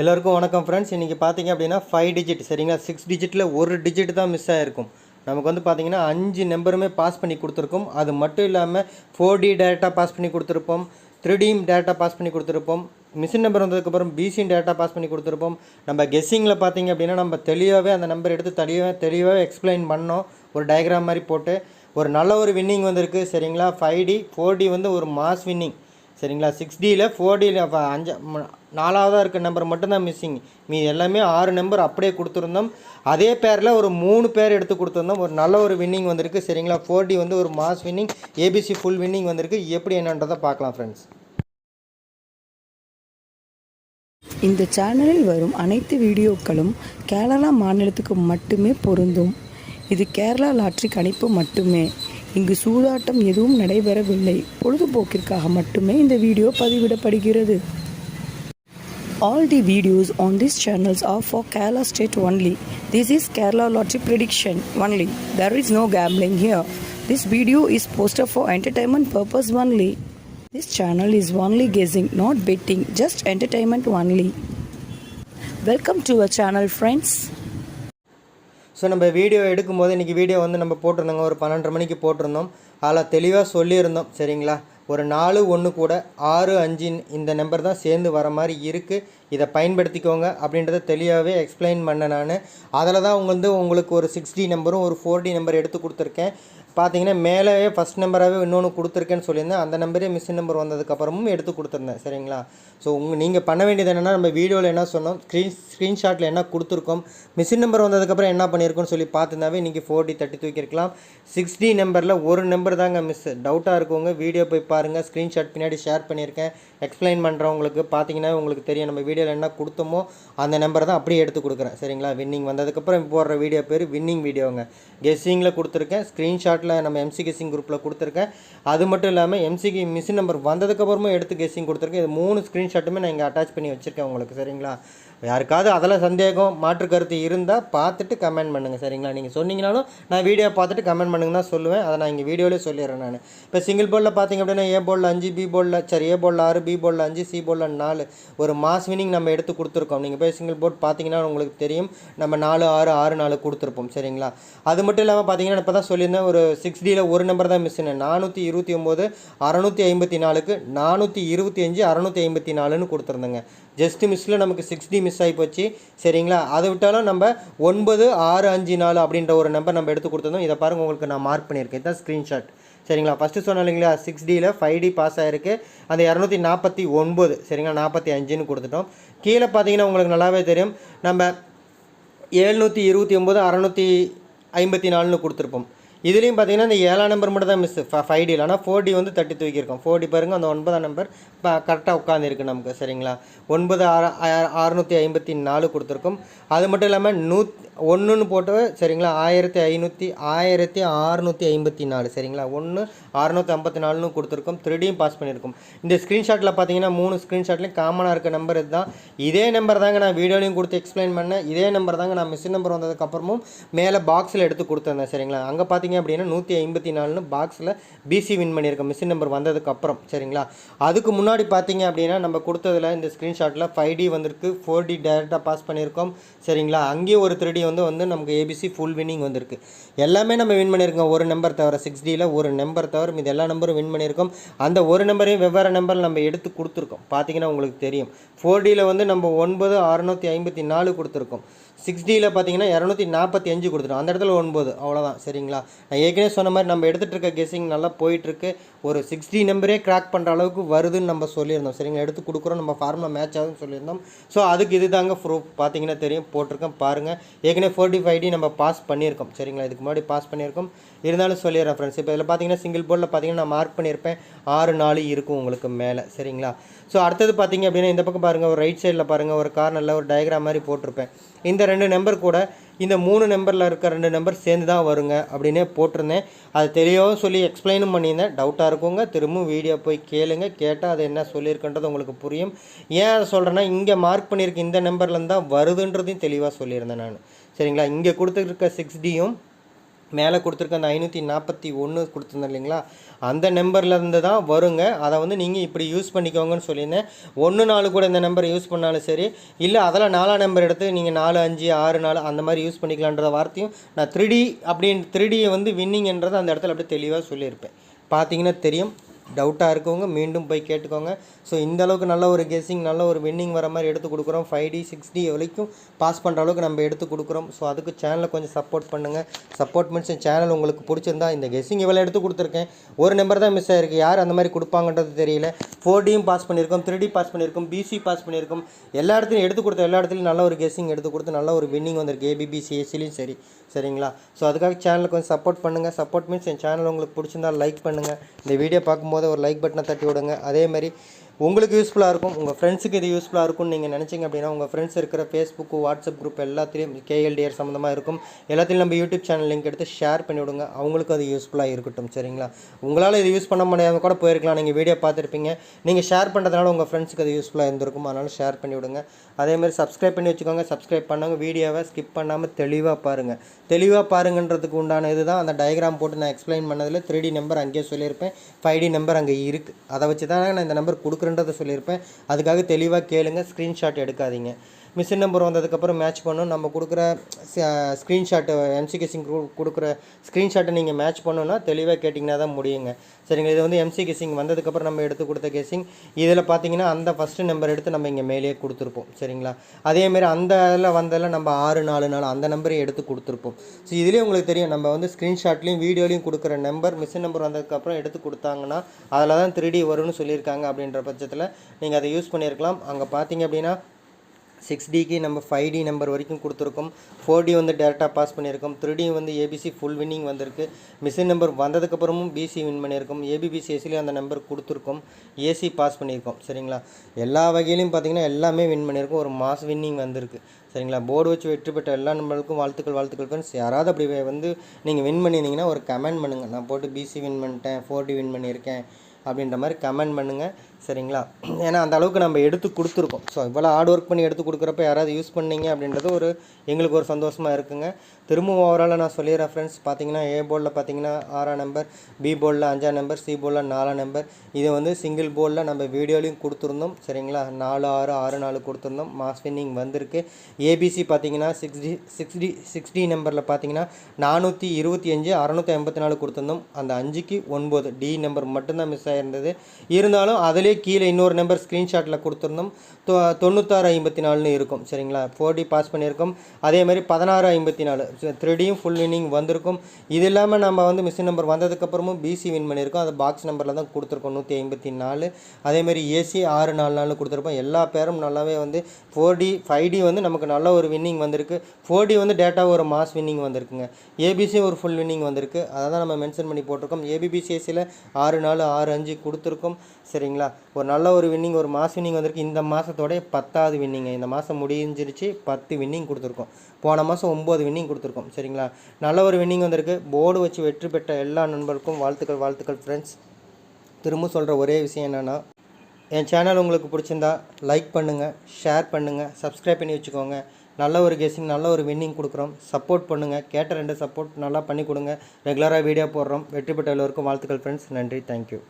எல்லாருக்கும் வணக்கம் ஃப்ரெண்ட்ஸ் இன்றைக்கி பார்த்தீங்க அப்படின்னா ஃபைவ் டிஜிட் சரிங்களா? சிக்ஸ் டிஜிட்டில் ஒரு டிஜிட் தான் மிஸ் ஆகிருக்கும் நமக்கு வந்து பார்த்திங்கன்னா அஞ்சு நம்பருமே பாஸ் பண்ணி கொடுத்துருக்கோம். அது மட்டும் இல்லாமல் ஃபோர் டி டேட்டா பாஸ் பண்ணி கொடுத்துருப்போம். த்ரீ டியும் பாஸ் பண்ணி கொடுத்துருப்போம். மிஷின் நம்பர் வந்ததுக்கப்புறம் பிசியும் டேட்டா பாஸ் பண்ணி கொடுத்துருப்போம். நம்ம கெஸ்ஸிங்கில் பார்த்திங்க அப்படின்னா நம்ம தெளிவாகவே அந்த நம்பர் எடுத்து தெளிவாக தெளிவாகவே எக்ஸ்பிளைன் பண்ணோம். ஒரு டயக்ராம் மாதிரி போட்டு. ஒரு நல்ல ஒரு வின்னிங் வந்திருக்கு சரிங்களா? ஃபைவ் டி ஃபோர் டி வந்து ஒரு மாஸ் வின்னிங் சரிங்களா? சிக்ஸ் டியில் ஃபோர் டியில் அஞ்சு நாலாவதாக இருக்க நம்பர் மட்டும்தான் மிஸ்ஸிங் மீ எல்லாமே ஆறு நம்பர் அப்படியே கொடுத்துருந்தோம். அதே பேரில் ஒரு மூணு பேர் எடுத்து கொடுத்துருந்தோம். ஒரு நல்ல ஒரு வின்னிங் வந்திருக்கு. சரிங்களா? ஃபோர் டி வந்து ஒரு mass winning ABC full winning வந்திருக்கு. எப்படி என்னன்றதை பார்க்கலாம் ஃப்ரெண்ட்ஸ் இந்த சேனலில் வரும் அனைத்து வீடியோக்களும் கேரளா மாநிலத்துக்கு மட்டுமே பொருந்தும். இது கேரளா லாட்ரி கணிப்பு மட்டுமே. இங்கு சூதாட்டம் எதுவும் நடைபெறவில்லை. பொழுதுபோக்கிற்காக மட்டுமே இந்த வீடியோ பதிவிடப்படுகிறது. All the videos on these channels are for Kerala state only. This is Kerala lottery prediction only. There is no gambling here. This video is posted for entertainment purpose only. This channel is only guessing, not betting, just entertainment only. Welcome to our channel, friends. So நம்ம video எடுக்கும்போது இன்றைக்கி video வந்து நம்ம போட்டிருந்தோங்க ஒரு பன்னெண்டரை மணிக்கு போட்டிருந்தோம் அதில் தெளிவாக சொல்லியிருந்தோம் சரிங்களா ஒரு நாலு ஒன்று கூட ஆறு அஞ்சு இந்த நம்பர் தான் சேர்ந்து வர மாதிரி இருக்குது இதை பயன்படுத்திக்கோங்க அப்படின்றத தெளிவாகவே எக்ஸ்பிளைன் பண்ணேன் நான். அதில் தான் வந்து உங்களுக்கு ஒரு சிக்ஸ் டி நம்பரும் ஒரு ஃபோர் டி நம்பர் எடுத்து கொடுத்துருக்கேன். பார்த்தீங்கன்னா மேலேயே ஃபஸ்ட் நம்பராகவே இன்னொன்று கொடுத்துருக்கேன்னு சொல்லியிருந்தேன். அந்த நம்பரே மிஷின் நம்பர் வந்ததுக்கப்புறமும் எடுத்து கொடுத்துருந்தேன். சரிங்களா? ஸோ உங்கள் நீங்கள் பண்ண வேண்டியது என்னென்னா நம்ம வீடியோவில் என்ன சொன்னோம் ஸ்க்ரீன் ஸ்க்ரீன்ஷாட்டில் என்ன கொடுத்துருக்கோம் மிஷின் நம்பர் வந்ததுக்கப்புறம் என்ன பண்ணியிருக்கோம்னு சொல்லி பார்த்துருந்தாவே இன்றைக்கி ஃபோர் டி தட்டி தூக்கியிருக்கலாம். சிக்ஸ் டி நம்பரில் ஒரு நம்பர் தாங்க மிஸ் டவுட்டாக இருக்கவங்க வீடியோ போய் பாருங்கள் ஸ்க்ரீன்ஷாட் பின்னாடி ஷேர் பண்ணியிருக்கேன். எக்ஸ்பிளைன் பண்ணுறவங்களுக்கு பார்த்தீங்கன்னா உங்களுக்கு தெரியும் நம்ம வீடியோவில் என்ன கொடுத்தோமோ அந்த நம்பர் தான் அப்படியே எடுத்து கொடுக்குறேன். சரிங்களா? வின்னிங் வந்ததுக்கப்புறம் போடுற வீடியோ பேர் வின்னிங் வீடியோங்க கெஸ்ஸிங்கில் கொடுத்துருக்கேன் ஸ்க்ரீன்ஷாட்டில் நம்ம எம்சி கெஸிங் குரூப்பில் கொடுத்துருக்கேன். அது மட்டும் இல்லாமல் எம்சிக்கு மிஷின் நம்பர் வந்ததுக்கப்புறமும் எடுத்து கெஸிங் கொடுத்துருக்கேன். இது மூணு ஸ்க்ரீன்ஷாட்டுமே நான் இங்கே அட்டாச் பண்ணி வச்சுருக்கேன் உங்களுக்கு சரிங்களா? யாருக்காவது அதில் சந்தேகம் மாற்று கருத்து இருந்தால் பார்த்துட்டு கமெண்ட் பண்ணுங்கள் சரிங்களா? நீங்கள் சொன்னீங்கனாலும் நான் வீடியோ பார்த்துட்டு கமெண்ட் பண்ணுங்க தான் சொல்லுவேன். அதை நான் இங்கே வீடியோலேயே சொல்லிடுறேன் நான். இப்போ சிங்கிள் போலில் பார்த்தீங்க அப்படின்னா ஏ போலில் அஞ்சு பி போர்டில் சரி ஏ போலில் ஆறு பி போலில் அஞ்சு சி போர்டில் நாலு. ஒரு மாஸ் வினிங் நம்ம எடுத்து கொடுத்துருக்கோம். நீங்கள் போய் சிங்கிள் போர்ட் பார்த்தீங்கன்னா உங்களுக்கு தெரியும். நம்ம நாலு ஆறு ஆறு நாலு கொடுத்துருப்போம் சரிங்களா? அது மட்டும் இல்லாமல் பார்த்தீங்கன்னா இப்போ தான் சொல்லியிருந்தேன் ஒரு சிக்ஸ் டியில் ஒரு நம்பர் தான் மிஸ் நானூற்றி இருபத்தி ஒம்பது அறநூற்றி ஐம்பத்தி நாலுக்கு நானூற்றி இருபத்தி அஞ்சு அறநூற்றி ஐம்பத்தி நாலுன்னு கொடுத்துருந்தேங்க. ஜஸ்ட் மிஸ்ஸில் நமக்கு சிக்ஸ் டி மிஸ் ஆகி போச்சு. சரிங்களா? அதை விட்டாலும் நம்ம ஒன்பது ஆறு அஞ்சு நாலு அப்படின்ற ஒரு நம்பர் நம்ம எடுத்து கொடுத்துருந்தோம். இதை பாருங்கள் உங்களுக்கு நான் மார்க் பண்ணியிருக்கேன். இதான் ஸ்க்ரீன்ஷாட் சரிங்களா? ஃபஸ்ட்டு சொன்னேன் இல்லைங்களா? சிக்ஸ் டியில் ஃபைவ் டி பாஸ் ஆகிருக்கு அந்த இரநூத்தி நாற்பத்தி ஒன்பது சரிங்களா? நாற்பத்தி அஞ்சுன்னு கொடுத்துட்டோம். கீழே பார்த்தீங்கன்னா உங்களுக்கு நல்லாவே தெரியும். நம்ம ஏழ்நூற்றி இருபத்தி ஒம்பது அறநூற்றி ஐம்பத்தி நாலுன்னு கொடுத்துருப்போம். இதுலேயும் பார்த்தீங்கன்னா இந்த ஏழாம் நம்பர் மட்டும் தான் மிஸ் ஃபைவ் டியில் ஆனால் ஃபோர் டி வந்து தட்டி தூக்கியிருக்கோம். ஃபோர் டி பாருங்க அந்த ஒன்பதாம் நம்பர் இப்போ கரெக்டாக உட்காந்துருக்கு நமக்கு சரிங்களா? ஒன்பது ஆறு அறுநூற்றி ஐம்பத்தி நாலு கொடுத்துருக்கோம். அது மட்டும் இல்லாமல் நூத் ஒன்றுன்னு போட்டு சரிங்களா ஆயிரத்தி ஐநூற்றி ஆயிரத்தி அறநூற்றி ஐம்பத்தி நாலு சரிங்களா? ஒன்று அறநூற்றி ஐம்பத்தி நாலுன்னு கொடுத்துருக்கோம். த்ரீடியும் பாஸ் பண்ணியிருக்கோம். இந்த ஸ்க்ரீன்ஷாட்டில் பார்த்தீங்கன்னா மூணு ஸ்க்ரீன்ஷாட்லேயும் காமனாக இருக்க நம்பர் இதுதான். இதே நம்பர் தாங்க நான் வீடியோலையும் கொடுத்து எக்ஸ்பிளைன் பண்ணேன். இதே நம்பர் தாங்க நான் மிஷின் நம்பர் வந்ததுக்கப்புறமும் மேலே பாக்ஸில் எடுத்து கொடுத்துருந்தேன் சரிங்களா? அங்கே பார்த்தீங்க அப்படின்னா நூற்றி ஐம்பத்தி நாலுன்னு பாக்ஸில் பிசி வின் பண்ணியிருக்கேன் மிஷின் நம்பர் வந்ததுக்கப்புறம் சரிங்களா? அதுக்கு முன்னாடி பார்த்தீங்க அப்படின்னா நம்ம கொடுத்ததில் இந்த ஸ்க்ரீன்ஷாட்டில் ஃபைவ் டி வந்திருக்கு. ஃபோர் டி டேரெக்டாக பாஸ் பண்ணியிருக்கோம். சரிங்களா? அங்கேயும் ஒரு த்ரீ டி வந்து வந்து நமக்கு ஏபிசி ஃபுல் வின்னிங் வந்திருக்கு. எல்லாமே நம்ம வின் பண்ணியிருக்கோம். ஒரு நம்பர் தவிர சிக்ஸ் டியில் ஒரு நம்பர் தவிர மீது எல்லா நம்பரும் வின் பண்ணியிருக்கோம். அந்த ஒரு நம்பரையும் வெவ்வேறு நம்பர் நம்ம எடுத்து கொடுத்துருக்கோம். பார்த்தீங்கன்னா உங்களுக்கு தெரியும். ஃபோர் டியில் வந்து நம்ம ஒன்பது அறுநூற்றி ஐம்பத்தி நாலு கொடுத்துருக்கோம். சிக்ஸ் டியில் பார்த்தீங்கன்னா இரநூத்தி நாற்பத்தி அஞ்சு கொடுத்துரும் அந்த இடத்துல ஒன்பது. அவ்வளோதான் சரிங்களா? நான் ஏற்கனவே சொன்ன மாதிரி நம்ம எடுத்துகிட்டு இருக்க கெஸிங் நல்லா போயிட்டுருக்கு. ஒரு சிக்ஸ்டி நம்பரே கிராக் பண்ணுற அளவுக்கு வருதுன்னு நம்ம சொல்லியிருந்தோம். சரிங்களா? எடுத்து கொடுக்குறோம். நம்ம ஃபார்முலா மேட்ச் ஆகுதுன்னு சொல்லியிருந்தோம். ஸோ அதுக்கு இது தாங்க ப்ரூஃப் பார்த்தீங்கன்னா தெரியும். போட்டிருக்கேன். பாருங்கள் ஏற்கனவே ஃபோர்ட்டி ஃபைவ் டி நம்ம பாஸ் பண்ணியிருக்கோம். சரிங்களா? இதுக்கு முன்னாடி பாஸ் பண்ணியிருக்கோம். இருந்தாலும் சொல்லிடுறேன் ஃப்ரெண்ட்ஸ் இப்போ இதில் பார்த்தீங்கன்னா சிங்கிள் போர்டில் பார்த்தீங்கன்னா நான் மார்க் பண்ணியிருப்பேன். ஆறு நாலு இருக்கும் உங்களுக்கு மேலே. சரிங்களா? ஸோ அடுத்தது பார்த்தீங்க அப்படின்னா இந்த பக்கம் பாருங்கள் ஒரு ரைட் சைடில் பாருங்கள் ஒரு கார்னரில் ஒரு டயக்ராம் மாதிரி போட்டிருப்பேன். இந்த ரெண்டு ரெண்டு நம்பர் கூட இந்த மூணு நம்பரில் இருக்க ரெண்டு நம்பர் சேர்ந்து தான் வருங்க அப்படின்னே போட்டிருந்தேன். அது தெளிவாகவும் சொல்லி எக்ஸ்பிளைனும் பண்ணியிருந்தேன். டவுட்டாக இருக்குங்க. திரும்பவும் வீடியோ போய் கேளுங்க. கேட்டால் அது என்ன சொல்லியிருக்குன்றது உங்களுக்கு புரியும். ஏன் அதை சொல்கிறேன்னா இங்கே மார்க் பண்ணியிருக்க இந்த நம்பர்லேருந்து தான் வருதுன்றதையும் தெளிவாக சொல்லியிருந்தேன் நான். சரிங்களா? இங்கே கொடுத்துருக்க சிக்ஸ் டியும் மேலே கொடுத்துருக்க அந்த ஐநூற்றி நாற்பத்தி ஒன்று கொடுத்துருந்தேன் இல்லைங்களா? அந்த நம்பர்லேருந்து தான் வருங்க. அதை வந்து நீங்கள் இப்படி யூஸ் பண்ணிக்கோங்கன்னு சொல்லியிருந்தேன். ஒன்று நாலு கூட இந்த நம்பர் யூஸ் பண்ணாலும் சரி இல்லை அதில் நாலாம் நம்பர் எடுத்து நீங்கள் நாலு அஞ்சு ஆறு நாலு அந்த மாதிரி யூஸ் பண்ணிக்கலான்ற வார்த்தையும் நான் த்ரீ அப்படின்னு த்ரீடியை வந்து வின்னிங்கன்றதை அந்த இடத்துல அப்படியே தெளிவாக சொல்லியிருப்பேன். பார்த்தீங்கன்னா தெரியும். டவுட்டாக இருக்கவங்க மீண்டும் போய் கேட்டுக்கோங்க. ஸோ இந்த அளவுக்கு நல்ல ஒரு கெஸ்ஸிங் நல்ல ஒரு வின்னிங் வர மாதிரி எடுத்து கொடுக்குறோம். ஃபைவ் டி சிக்ஸ் டி வரைக்கும் பாஸ் பண்ணுற அளவுக்கு நம்ம எடுத்து கொடுக்குறோம். ஸோ அதுக்கு சேனலை கொஞ்சம் சப்போர்ட் பண்ணுங்கள் சப்போர்ட் மீன்ஸ் சேனல் உங்களுக்கு பிடிச்சிருந்தா இந்த கெஸ்ஸிங் இவ்வளோ எடுத்து கொடுத்துருக்கேன். ஒரு நம்பர் தான் மிஸ் ஆயிருக்கு. யார் அந்த மாதிரி கொடுப்பாங்கன்றது தெரியல. ஃபோர் டியும் பாஸ் பண்ணியிருக்கோம். த்ரீ டி பாஸ் பண்ணியிருக்கோம். பிசி பாஸ் பண்ணியிருக்கோம். எல்லா இடத்துலையும் எடுத்து கொடுத்த எல்லா இடத்துலையும் நல்ல ஒரு கெஸ்ஸிங் எடுத்து கொடுத்து நல்ல ஒரு வின்னிங் வந்திருக்கு. ஏபிபிசிஎஸ்சிலையும் சரி. சரிங்களா? ஸோ அதுக்காக சேனலுக்கு கொஞ்சம் சப்போர்ட் பண்ணுங்கள் சப்போர்ட் மீன்ஸ் என் சேனல் உங்களுக்கு பிடிச்சிருந்தா லைக் பண்ணுங்கள் இந்த வீடியோ பார்க்கும்போது ஒரு லைக் பட்டனை தட்டி விடுங்க அதே மாதிரி உங்களுக்கு யூஸ்ஃபுல்லாக இருக்கும். உங்கள் ஃப்ரெண்ட்ஸுக்கு இது யூஸ்ஃபுல்லாக இருக்கும்னு நீங்கள் நினச்சிங்க அப்படின்னா உங்கள் ஃப்ரெண்ட்ஸ் இருக்கிற ஃபேஸ்புக்கு வாட்ஸ்அப் குரூப் எல்லாத்துலேயும் கேஎல்டிஆர் சம்மந்தமாக இருக்கும். எல்லாத்தையும் நம்ம யூடியூப் சேனல் லிங்க் எடுத்து ஷேர் பண்ணி விடுங்க. அவங்களுக்கு அது யூஸ்ஃபுல்லாக இருக்கட்டும். சரிங்களா? உங்களால் இது யூஸ் பண்ண முடியாமல் கூட போயிருக்கலாம். நீங்கள் வீடியோ பார்த்துருப்பீங்க. நீங்கள் ஷேர் பண்ணுறதுனால உங்கள் ஃப்ரெண்ட்ஸுக்கு அது யூஸ்ஃபுல்லாக இருந்திருக்கும். அதனால் ஷேர் பண்ணி விடுங்க. அதேமாதிரி சப்ஸ்கிரைப் பண்ணி வச்சுக்கோங்க. சப்ஸ்கிரைப் பண்ணவங்க வீடியோவை ஸ்கிப் பண்ணாமல் தெளிவாக பாருங்கள் தெளிவாக பாருங்கன்றதுக்கு உண்டான இதுதான். அந்த டயக்ராம் போட்டு நான் எக்ஸ்பிளைன் பண்ணதில் த்ரீ டி நம்பர் அங்கேயே சொல்லியிருப்பேன். ஃபைவ் டி நம்பர் அங்கே இருக்குது அதை வச்சு தான் நான் இந்த நம்பர் கொடுக்குறேன். இருக்குன்றதை சொல்லியிருப்பேன். அதுக்காக தெளிவாக கேளுங்க ஸ்க்ரீன்ஷாட் எடுக்காதீங்க. மிஷின் நம்பர் வந்ததுக்கப்புறம் மேட்ச் பண்ணணும் நம்ம கொடுக்குற ஸ்க்ரீன்ஷாட்டு எம்சிகே சிங் கொடுக்குற ஸ்க்ரீன்ஷாட்டை நீங்கள் மேட்ச் பண்ணணும்னா தெளிவாக கேட்டிங்கன்னா தான் முடியுங்க. சரிங்க இது வந்து எம்சி கெஸிங் வந்ததுக்கப்புறம் நம்ம எடுத்து கொடுத்த கேசிங் இதில் பார்த்தீங்கன்னா அந்த ஃபஸ்ட்டு நம்பர் எடுத்து நம்ம இங்கே மேலேயே கொடுத்துருப்போம். சரிங்களா? அதேமாரி அந்த இதில் வந்ததில் நம்ம ஆறு நாலு நாலு அந்த நம்பரையும் எடுத்து கொடுத்துருப்போம். ஸோ இதுலேயே உங்களுக்கு தெரியும். நம்ம வந்து ஸ்க்ரீன்ஷாட்லேயும் வீடியோலையும் கொடுக்குற நம்பர் மிஷின் நம்பர் வந்ததுக்கப்புறம் எடுத்து கொடுத்தாங்கன்னா அதில் தான் த்ரீ டி வரும்னு சொல்லியிருக்காங்க அப்படின்ற பட்சத்தில் நீங்கள் அதை யூஸ் பண்ணியிருக்கலாம். அங்கே பார்த்தீங்க அப்படின்னா சிக்ஸ் டிக்கு நம்ம ஃபைவ் டி நம்பர் வரைக்கும் கொடுத்துருக்கோம். ஃபோர் டி வந்து டேரெக்டாக பாஸ் பண்ணியிருக்கோம். த்ரீ டி வந்து ஏபிசி ஃபுல் வின்னிங் வந்திருக்கு. மிஷின் நம்பர் வந்ததுக்கப்புறமும் பிசி வின் பண்ணியிருக்கோம். ஏபிபிசிஎஸ்லேயும் அந்த நம்பர் கொடுத்துருக்கோம். ஏசி பாஸ் பண்ணியிருக்கோம். சரிங்களா? எல்லா வகையிலையும் பார்த்தீங்கன்னா எல்லாமே வின் பண்ணியிருக்கோம். ஒரு மாஸ் வின்னிங் வந்திருக்கு. சரிங்களா? போர்டு வச்சு வெற்றி பெற்ற எல்லா நம்பருக்கும் வாழ்த்துக்கள் வாழ்த்துக்கள் ஃப்ரெண்ட்ஸ் யாராவது அப்படி வந்து நீங்கள் வின் பண்ணியிருந்தீங்கன்னா ஒரு கமெண்ட் பண்ணுங்கள் நான் போட்டு பிசி வின் பண்ணிட்டேன் ஃபோர் டி வின் பண்ணியிருக்கேன் அப்படின்ற மாதிரி கமெண்ட் பண்ணுங்கள் சரிங்களா? ஏன்னா அந்த அளவுக்கு நம்ம எடுத்து கொடுத்துருக்கோம். ஸோ இவ்வளோ ஹார்ட் ஒர்க் பண்ணி எடுத்து கொடுக்குறப்ப யாராவது யூஸ் பண்ணீங்க அப்படின்றது ஒரு எங்களுக்கு ஒரு சந்தோஷமாக இருக்குங்க. திரும்பவும் ஓவராலாக நான் சொல்லிடுறேன் ஃப்ரெண்ட்ஸ் பார்த்தீங்கன்னா ஏ போர்டில் பார்த்தீங்கன்னா ஆறாம் நம்பர் பி போர்டில் அஞ்சாம் நம்பர் சி போர்டில் நாலாம் நம்பர் இது வந்து சிங்கிள் போர்டில் நம்ம வீடியோலையும் கொடுத்துருந்தோம். சரிங்களா? நாலு ஆறு ஆறு நாலு கொடுத்துருந்தோம். மாஸ் வின்னிங் வந்திருக்கு. ஏபிசி பார்த்தீங்கன்னா six D six D six D நம்பரில் பார்த்தீங்கன்னா நானூற்றி இருபத்தி அஞ்சு அறநூற்றி ஐம்பத்தி நாலு கொடுத்துருந்தோம். அந்த அஞ்சுக்கு ஒன்பது டி நம்பர் மட்டும்தான் மிஸ் ஆகிருந்தது இருந்தாலும் அதில் கீழே இன்னொரு நம்பர் ஸ்க்ரீன்ஷாட்டில் கொடுத்துருந்தோம். தொ தொண்ணூத்தாறு ஐம்பத்தி நாலுன்னு இருக்கும். சரிங்களா? ஃபோர் டி பாஸ் பண்ணியிருக்கோம். அதே மாதிரி பதினாறு ஐம்பத்தி நாலு. த்ரீடியும் ஃபுல் வின்னிங் வந்திருக்கும். இது இல்லாமல் நம்ம வந்து மிஷின் நம்பர் வந்ததுக்கப்புறமும் பிசி வின் பண்ணியிருக்கோம். அது பாக்ஸ் நம்பரில் தான் கொடுத்துருக்கோம். நூற்றி ஐம்பத்தி நாலு. அதேமாதிரி ஏசி ஆறு நாலு நாலு கொடுத்துருப்போம். எல்லா பேரும் நல்லாவே வந்து ஃபோர் டி ஃபைவ் டி வந்து நமக்கு நல்ல ஒரு வின்னிங் வந்திருக்கு. ஃபோர் டி வந்து டேட்டா ஒரு மாஸ் வின்னிங் வந்திருக்குங்க. ஏபிசி ஒரு ஃபுல் வின்னிங் வந்திருக்கு. அதை தான் நம்ம மென்ஷன் பண்ணி போட்டிருக்கோம். ஏபிபிசிஎஸ்சியில் ஆறு நாலு ஆறு அஞ்சு கொடுத்துருக்கோம். சரிங்களா? ஒரு நல்ல ஒரு வின்னிங் ஒரு மாஸ் வின்னிங் வந்திருக்கு. இந்த மாதத்தோட பத்தாவது வின்னிங் இந்த மாதம் முடிஞ்சிருச்சு பத்து வின்னிங் கொடுத்துருக்கோம். போன மாதம் ஒம்பது வின்னிங் கொடுத்துருக்கோம். சரிங்களா? நல்ல ஒரு வின்னிங் வந்திருக்கு. போர்டு வச்சு வெற்றி பெற்ற எல்லா நண்பர்களுக்கும் வாழ்த்துக்கள் வாழ்த்துக்கள் ஃப்ரெண்ட்ஸ் திரும்ப சொல்கிற ஒரே விஷயம் என்னென்னா என் சேனல் உங்களுக்கு பிடிச்சிருந்தா லைக் பண்ணுங்கள் ஷேர் பண்ணுங்கள் சப்ஸ்கிரைப் பண்ணி வச்சுக்கோங்க. நல்ல ஒரு கெஸிங் நல்ல ஒரு வின்னிங் கொடுக்குறோம். சப்போர்ட் பண்ணுங்கள் கேட்ட ரெண்டு சப்போர்ட் நல்லா பண்ணி கொடுங்க. ரெகுலராக வீடியோ போடுறோம். வெற்றி பெற்ற எல்லோருக்கும் வாழ்த்துக்கள் ஃப்ரெண்ட்ஸ் நன்றி. தேங்க்யூ